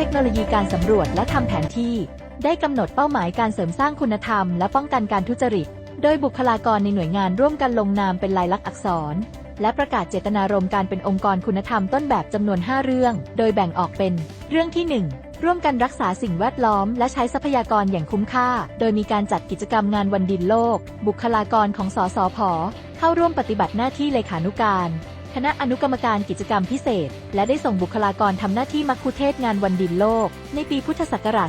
เทคโนโลยีการสำรวจและทำแผนที่ ได้กำหนดเป้าหมายการเสริมสร้างคุณธรรมและป้องกันการทุจริต โดยบุคลากรในหน่วยงานร่วมกันลงนามเป็นลายลักษณ์อักษร และประกาศเจตนารมณ์การเป็นองค์กรคุณธรรมต้นแบบจำนวน 5 เรื่อง โดยแบ่งออกเป็น เรื่องที่ 1ร่วมกันรักษาสิ่งแวดล้อมและใช้ทรัพยากรอย่างคุ้มค่า โดยมีการจัดกิจกรรมงานวันดินโลก บุคลากรของสสพ เข้าร่วมปฏิบัติหน้าที่เลขานุการ คณะอนุกรรมการกิจกรรมพิเศษ และได้ส่งบุคลากรทำหน้าที่มัคคุเทศงานวันดินโลก ในปีพุทธศักราช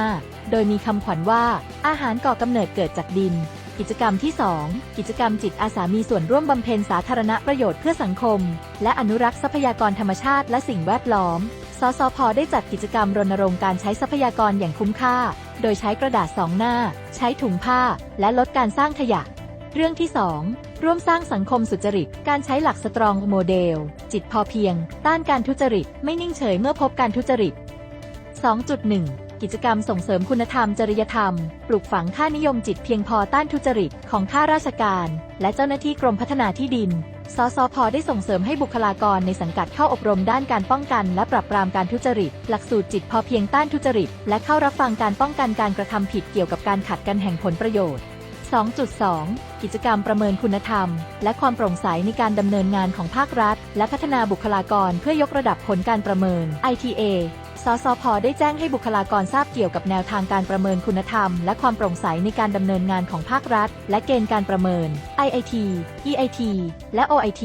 2565 โดยมีคำขวัญว่า อาหารก่อกำเนิดเกิดจากดิน กิจกรรมที่ 2 กิจกรรมจิตอาสามีส่วนร่วมบำเพ็ญสาธารณประโยชน์เพื่อสังคม และอนุรักษ์ทรัพยากรธรรมชาติและสิ่งแวดล้อม สสพ ได้จัดกิจกรรมรณรงค์การใช้ทรัพยากรอย่างคุ้มค่า โดยใช้กระดาษสองหน้า ใช้ถุงผ้า และลดการสร้างขยะ เรื่องที่ 2 ร่วมสร้างสังคมสุจริต การใช้หลักสตรองโมเดล จิตพอเพียง ต้านการทุจริต ไม่นิ่งเฉยเมื่อพบการทุจริต 2.1 กิจกรรมส่งเสริมคุณธรรมจริยธรรม ปลูกฝังค่านิยมจิตเพียงพอต้านทุจริต ของข้าราชการ และเจ้าหน้าที่กรมพัฒนาที่ดิน สสพ ได้ส่งเสริมให้บุคลากรในสังกัดเข้าอบรมด้านการป้องกัน และปราบปรามการทุจริต หลักสูตรจิตพอเพียงต้านทุจริต และเข้ารับฟังการป้องกันการกระทำผิดเกี่ยวกับการขัดกันแห่งผลประโยชน์ 2.2 กิจกรรมประเมินคุณธรรม และความโปร่งใสในการดำเนินงานของภาครัฐ และพัฒนาบุคลากรเพื่อยกระดับผลการประเมิน ITA สสพได้แจ้งให้บุคลากรทราบเกี่ยวกับแนวทางการประเมินคุณธรรม และความโปร่งใสในการดำเนินงานของภาครัฐ และเกณฑ์การประเมิน IIT EIT และ OIT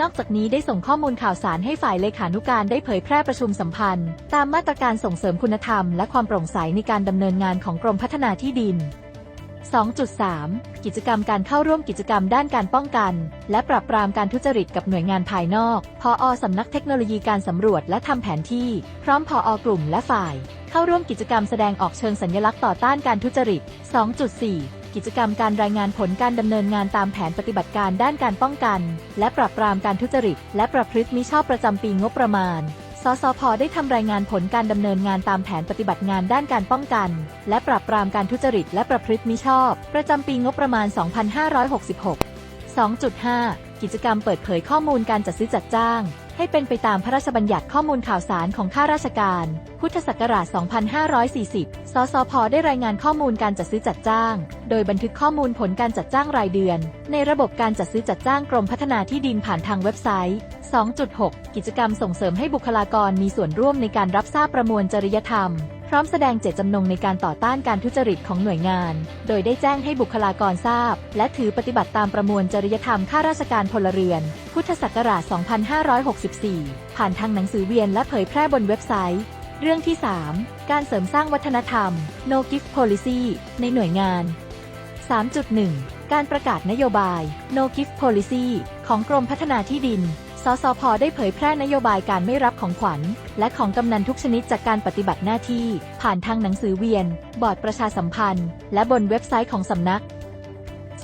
นอกจากนี้ได้ส่งข้อมูลข่าวสารให้ฝ่ายเลขานุการได้เผยแพร่ประชุมสัมพันธ์ ตามมาตรการส่งเสริมคุณธรรม และความโปร่งใสในการดำเนินงานของกรมพัฒนาที่ดิน 2.3 กิจกรรมการเข้าร่วมกิจกรรมด้านการป้องกัน และปราบปรามการทุจริตกับหน่วยงานภายนอก พออสำนักเทคโนโลยีการสำรวจและทำแผนที่ พร้อมพออกลุ่มและฝ่าย เข้าร่วมกิจกรรมแสดงออกเชิงสัญลักษณ์ต่อต้านการทุจริต 2.4กิจกรรมการรายงานผลการดำเนินงานตามแผนปฏิบัติการด้านการป้องกัน และปราบปรามการทุจริต และประพฤติมิชอบประจำปีงบประมาณ สสพได้ทำรายงานผลการดำเนินงานตามแผนปฏิบัติงานด้านการป้องกัน และปราบปรามการทุจริตและประพฤติมิชอบ ประจำปีงบประมาณ 2566 2.5 กิจกรรมเปิดเผยข้อมูลการจัดซื้อจัดจ้าง ให้เป็นไปตามพระราชบัญญัติข้อมูลข่าวสารของข้าราชการ พุทธศักราช 2540 สสพ ได้รายงานข้อมูลการจัดซื้อจัดจ้าง โดยบันทึกข้อมูลผลการจัดจ้างรายเดือน ในระบบการจัดซื้อจัดจ้างกรมพัฒนาที่ดินผ่านทางเว็บไซต์ 2.6 กิจกรรมส่งเสริมให้บุคลากรมีส่วนร่วมในการรับทราบประมวลจริยธรรม พร้อมแสดงเจตจำนงในการต่อต้านการทุจริตของหน่วยงาน โดยได้แจ้งให้บุคลากรทราบ และถือปฏิบัติตามประมวลจริยธรรมข้าราชการพลเรือน พุทธศักราช 2564 ผ่านทางหนังสือเวียนและเผยแพร่บนเว็บไซต์ เรื่องที่ 3 การเสริมสร้างวัฒนธรรม No Gift Policy ในหน่วยงาน 3.1 การประกาศนโยบาย No Gift Policy ของกรมพัฒนาที่ดิน สสพได้เผยแพร่นโยบายการไม่รับของขวัญ และของกำนันทุกชนิดจากการปฏิบัติหน้าที่ ผ่านทางหนังสือเวียน บอร์ดประชาสัมพันธ์ และบนเว็บไซต์ของสำนัก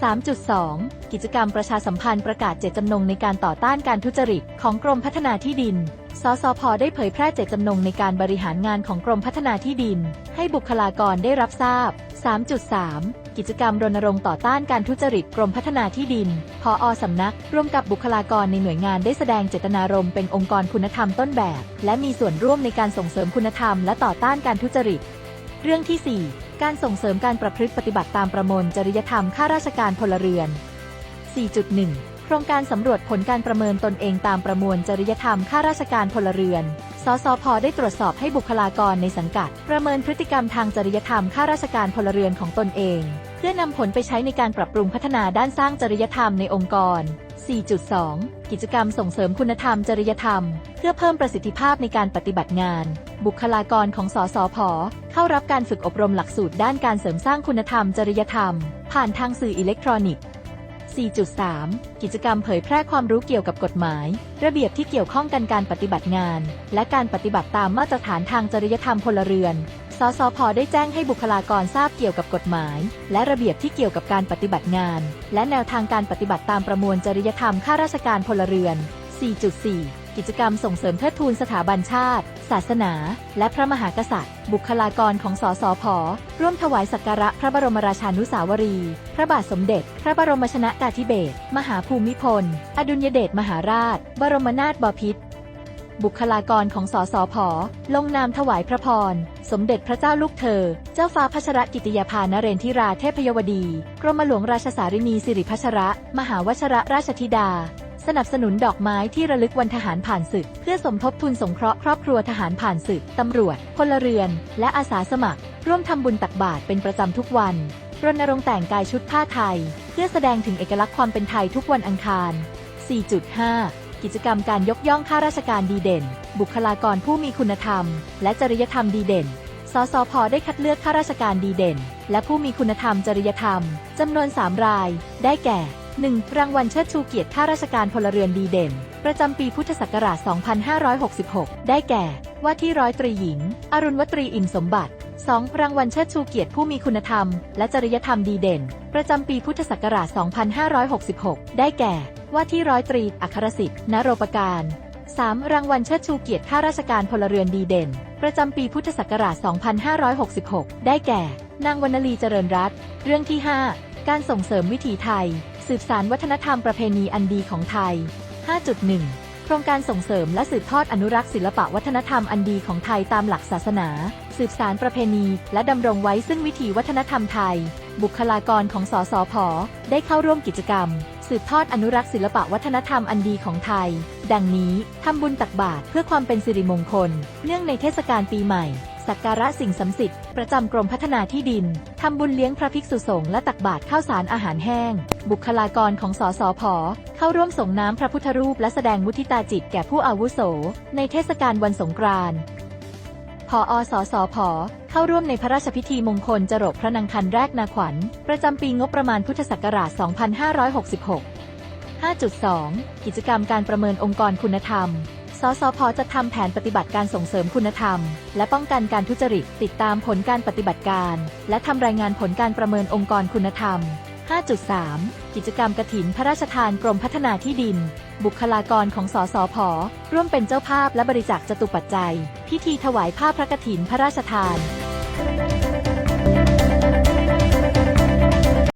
3.2 กิจกรรมประชาสัมพันธ์ประกาศเจตจำนงในการต่อต้านการทุจริตของกรมพัฒนาที่ดิน สสพได้เผยแพร่เจตจำนงในการบริหารงานของกรมพัฒนาที่ดิน ให้บุคลากรได้รับทราบ 3.3 กิจกรรมรณรงค์ต่อต้านการทุจริตกรมพัฒนาที่ดิน พออสำนัก ร่วมกับบุคลากรในหน่วยงานได้แสดงเจตนารมณ์เป็นองค์กรคุณธรรมต้นแบบ และมีส่วนร่วมในการส่งเสริมคุณธรรมและต่อต้านการทุจริต เรื่องที่ 4 การส่งเสริมการประพฤติปฏิบัติตามประมวลจริยธรรมข้าราชการพลเรือน 4.1 รงการสำรวจผลการประเมินตนเองตามประมวลจริยธรรมข้าราชการพลเรือน สสพ ได้ตรวจสอบให้บุคลากรในสังกัด ประเมินพฤติกรรมทางจริยธรรมข้าราชการพลเรือนของตนเอง เพื่อนำผลไปใช้ในการปรับปรุงพัฒนาด้านสร้างจริยธรรมในองค์กร 4.2 กิจกรรมส่งเสริมคุณธรรมจริยธรรม เพื่อเพิ่มประสิทธิภาพในการปฏิบัติงาน บุคลากรของสสพ เข้ารับการฝึกอบรมหลักสูตรด้านการเสริมสร้างคุณธรรมจริยธรรม ผ่านทางสื่ออิเล็กทรอนิกส์ 4.3 กิจกรรมเผยแพร่ความรู้เกี่ยวกับกฎหมาย ระเบียบที่เกี่ยวข้องกันการปฏิบัติงาน และการปฏิบัติตามมาตรฐานทางจริยธรรมพลเรือน สสพได้แจ้งให้บุคลากรทราบเกี่ยวกับกฎหมาย และระเบียบที่เกี่ยวกับการปฏิบัติงาน และแนวทางการปฏิบัติตามประมวลจริยธรรมข้าราชการพลเรือน 4.4 กิจกรรมส่งเสริมเทิดทูนสถาบันชาติ ศาสนา และพระมหากษัตริย์ บุคลากรของสสพร่วมถวายสักการะพระบรมราชานุสาวรี พระบาทสมเด็จ พระบรมชนกาธิเบศรมหาภูมิพล อดุลยเดชมหาราช บรมนาถบพิตรบุคลากรของสสพลงนามถวายพระพร สมเด็จพระเจ้าลูกเธอ เจ้าฟ้าพัชรกิติยาภานเรนทิราเทพยวดี กรมหลวงราชสารินีสิริพัชระ มหาวชระราชธิดา สนับสนุนดอกไม้ที่ระลึกวันทหารผ่านศึก เพื่อสมทบทุนสงเคราะห์ครอบครัวทหารผ่านศึก ตำรวจ พลเรือน และอาสาสมัคร ร่วมทำบุญตักบาตรเป็นประจำทุกวัน รณรงค์แต่งกายชุดผ้าไทย เพื่อแสดงถึงเอกลักษณ์ความเป็นไทยทุกวันอังคาร 4.5 กิจกรรมการยกย่องข้าราชการดีเด่น บุคลากรผู้มีคุณธรรม และจริยธรรมดีเด่นสสพได้คัดเลือกข้าราชการดีเด่น และผู้มีคุณธรรมจริยธรรมจำนวน 3 ราย ได้แก่ 1. รางวัลเชิดชูเกียรติข้าราชการพลเรือนดีเด่น ประจำปีพุทธศักราช 2566 ได้แก่ ว่าที่ร้อยตรีหญิง อรุณวตรีอิ่มสมบัติ 2. รางวัลเชิดชูเกียรติผู้มีคุณธรรม และจริยธรรมดีเด่น ประจำปีพุทธศักราช 2566 ได้แก่ ว่าที่ร้อยตรี อัครสิทธิ์นโรปการ 3. รางวัลเชิดชูเกียรติข้าราชการพลเรือนดีเด่น ประจำปีพุทธศักราช 2566 ได้แก่ นางวรรณลีเจริญรัตน์เรื่องที่ 5 การส่งเสริมวิถีไทย สืบสารวัฒนธรรมประเพณีอันดีของไทย 5.1 โครงการส่งเสริมและสืบทอดอนุรักษ์ศิลปะวัฒนธรรมอันดีของไทยตามหลักศาสนา สืบสารประเพณี และดำรงไว้ซึ่งวิถีวัฒนธรรมไทย บุคลากรของสสพได้เข้าร่วมกิจกรรม สืบทอดอนุรักษ์ศิลปะวัฒนธรรมอันดีของไทย ดังนี้ทำบุญตักบาตรเพื่อความเป็นสิริมงคล เนื่องในเทศกาลปีใหม่ สักการะสิ่งศักดิ์สิทธิ์ประจำกรมพัฒนาที่ดิน ทำบุญเลี้ยงพระภิกษุสงฆ์และตักบาตรข้าวสารอาหารแห้ง บุคลากรของสสพเข้าร่วมส่งน้ำพระพุทธรูปและแสดงมุทิตาจิตแก่ผู้อาวุโส ในเทศกาลวันสงกรานต์พออสสพเข้าร่วมในพระราชพิธีมงคลจรดพระนางคันแรกนาขวัญ ประจำปีงบประมาณพุทธศักราช 2566 5.2 กิจกรรมการประเมินองค์กรคุณธรรม สสพจะทำแผนปฏิบัติการส่งเสริมคุณธรรม และป้องกันการทุจริต ติดตามผลการปฏิบัติการ และทำรายงานผลการประเมินองค์กรคุณธรรม 5.3 กิจกรรมกฐินพระราชทานกรมพัฒนาที่ดิน บุคลากรของสสพร่วมเป็นเจ้าภาพและบริจาคจตุปัจจัย พิธีถวายผ้าพระกฐินพระราชทาน